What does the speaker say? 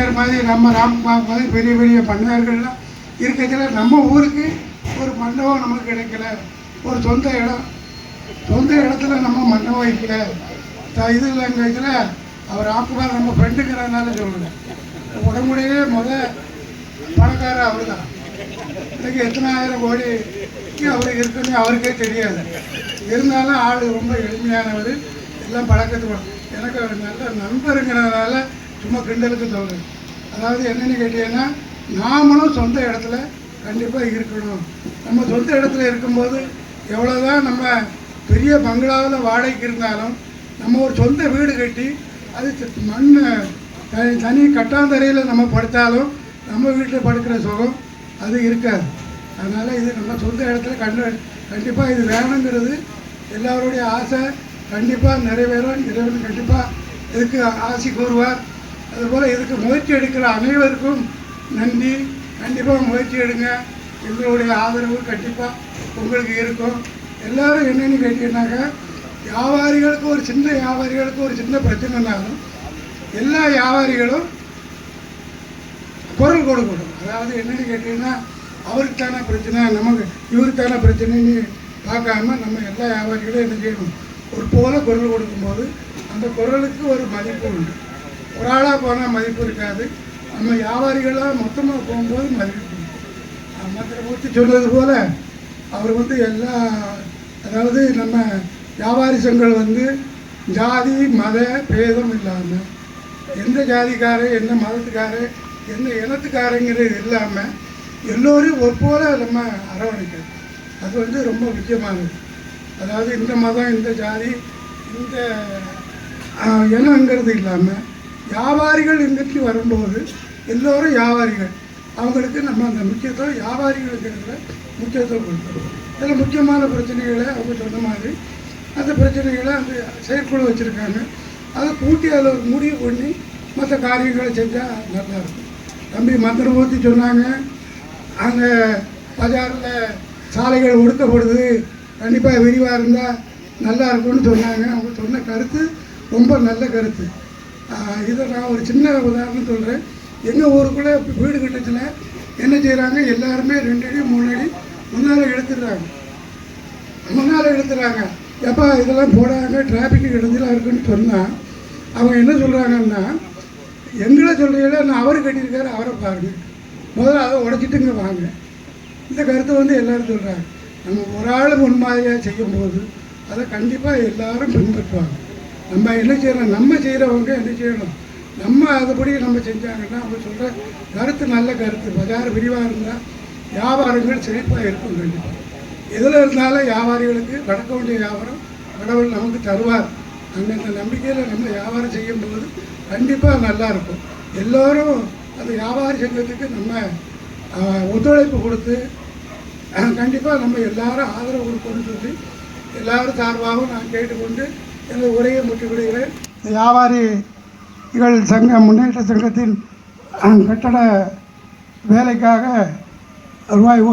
பண்ணையார் மாதிரி நம்ம ராம்குமார் மாதிரி பெரிய பெரிய பண்ணையார்கள்லாம் இருக்கிறதுல நம்ம ஊருக்கு ஒரு மண்டபம் நமக்கு கிடைக்கல. ஒரு சொந்த இடம். சொந்த இடத்துல நம்ம மண்டபம் வைக்கல. த- இது எங்கள் இதில் அவர் ராம்குமார் நம்ம ஃப்ரெண்டுங்கிறதுனால சொல்லுங்கள் உடம்புடையே முத பணக்காரர் அவர் தான் இன்னைக்கு எத்தனை ஆயிரம் கோடி அவர் இருக்குன்னு அவருக்கே தெரியாது. இருந்தாலும் ஆள் ரொம்ப எளிமையானவர். எல்லாம் பழக்கத்து எனக்கு அவர் நல்ல நண்பருங்கிறதுனால சும்மா கிண்டலுக்கு சொல்கிறேன் அதாவது என்னென்னு கேட்டீங்கன்னா நாமளும் சொந்த இடத்துல கண்டிப்பாக இருக்கணும். நம்ம சொந்த இடத்துல இருக்கும்போது எவ்வளோதான் நம்ம பெரிய பங்களாவில் வாடகைக்கு இருந்தாலும் நம்ம ஒரு சொந்த வீடு கட்டி அது மண் தனி தனி கட்டாந்தரையில் நம்ம படுத்தாலும் நம்ம வீட்டில் படுக்கிற சுகம் அது இருக்காது. அதனால் இது நம்ம சொந்த இடத்துல கண்டு கண்டிப்பாக இது வேணுங்கிறது எல்லாருடைய ஆசை. கண்டிப்பாக நிறைவேறும். இறைவன் கண்டிப்பாக இதுக்கு ஆசி கூறுவார். அதுபோல் இதுக்கு முயற்சி எடுக்கிற அனைவருக்கும் நன்றி. கண்டிப்பாக முயற்சி எடுங்க. எங்களுடைய ஆதரவு கண்டிப்பாக உங்களுக்கு இருக்கும். எல்லாரும் என்னென்னு கேட்டீங்கன்னாக்கா வியாபாரிகளுக்கு ஒரு சின்ன வியாபாரிகளுக்கு ஒரு சின்ன பிரச்சனைனாலும் எல்லா வியாபாரிகளும் குரல் கொடுக்கணும். அதாவது என்னன்னு கேட்டிங்கன்னா அவருக்கான பிரச்சனை நமக்கு இவருக்கான பிரச்சனைன்னு பார்க்காம நம்ம எல்லா வியாபாரிகளும் என்ன செய்யணும்? ஒரு போல குரல் கொடுக்கும்போது அந்த குரலுக்கு ஒரு மதிப்பு உண்டு. ஒரு ஆளாக போனால் மதிப்பு இருக்காது. நம்ம வியாபாரிகளாக மொத்தமாக போகும்போது மதிப்பு மற்ற மந்திரமூர்த்தி சொன்னது போல் அவர் வந்து எல்லா அதாவது நம்ம வியாபாரி சங்கம் வந்து ஜாதி மத பேதம் இல்லாமல் எந்த ஜாதிக்காரர் எந்த மதத்துக்காரர் எந்த இனத்துக்காரங்கிறது இல்லாமல் எல்லோரையும் ஒரு போல் நம்ம அரவணைக்கணும். அது வந்து ரொம்ப முக்கியமானது. அதாவது இந்த மதம் இந்த ஜாதி இந்த இனங்கிறது இல்லாமல் வியாபாரிகள் இங்கிட்டு வரும்போது எல்லோரும் வியாபாரிகள். அவங்களுக்கு நம்ம அந்த முக்கியத்துவம் வியாபாரிகளுங்கிறதுல முக்கியத்துவம் கொடுக்கணும். இதில் முக்கியமான பிரச்சனைகளை அவங்க சொன்ன மாதிரி அந்த பிரச்சனைகளை அந்த செயற்குழு வச்சுருக்காங்க. அதை கூட்டி அதில் ஒரு முடிவு பண்ணி மற்ற காரியங்களை செஞ்சால் நல்லாயிருக்கும். தம்பி மந்திரமூர்த்தி சொன்னாங்க அங்கே பஜாரில் சாலைகள் ஒடுக்கப்படுது கண்டிப்பாக விரிவாக இருந்தால் நல்லா இருக்கும்னு சொன்னாங்க. அவங்க சொன்ன கருத்து ரொம்ப நல்ல கருத்து. இதை நான் ஒரு சின்ன உதாரணம் சொல்கிறேன் எங்கள் ஊருக்குள்ளே வீடு கட்டத்தில் என்ன செய்கிறாங்க எல்லாருமே ரெண்டு அடி மூணு அடி முன்னால் எடுத்துடுறாங்க முன்னால் எடுத்துறாங்க எப்போ இதெல்லாம் போடாங்க டிராஃபிக் இடைஞ்சலாக இருக்குன்னு சொன்னால் அவங்க என்ன சொல்கிறாங்கன்னா எங்களை சொல்கிறீங்கள நான் அவர் கட்டியிருக்காரு அவரை பாருங்க. முதல்ல அதை உடச்சிட்டுங்க வாங்க. இந்த கருத்தை வந்து எல்லோரும் சொல்கிறாங்க நம்ம ஒரு ஆள் முன்மாதிரியாக செய்யும்போது அதை கண்டிப்பாக எல்லாரும் பின்பற்றுவாங்க. நம்ம என்ன செய்யறோம்? நம்ம செய்கிறவங்க என்ன செய்யணும்? நம்ம அதுபடி நம்ம செஞ்சாங்கன்னா அவங்க சொல்கிற கருத்து நல்ல கருத்து. பஜார் விரிவாக இருந்தால் வியாபாரங்கள் செழிப்பாக இருக்கும் கண்டிப்பாக எதில் இருந்தாலும் வியாபாரிகளுக்கு நடக்க வேண்டிய வியாபாரம் கடவுள் நமக்கு தருவார். அந்தந்த நம்பிக்கையில் நம்ம வியாபாரம் செய்யும்போது கண்டிப்பாக நல்லா இருக்கும். எல்லோரும் அந்த வியாபாரி சங்கத்துக்கு நம்ம ஒத்துழைப்பு கொடுத்து கண்டிப்பாக நம்ம எல்லாரும் ஆதரவு கொடுக்கணும்னு சொல்லி எல்லாரும் சார்பாகவும் நான் கேட்டுக்கொண்டு எனது உரையை முற்றுவிடுகிறேன் வியாபாரிகள் சங்க முன்னேற்ற சங்கத்தின் கட்டட வேலைக்காக ரூபாய்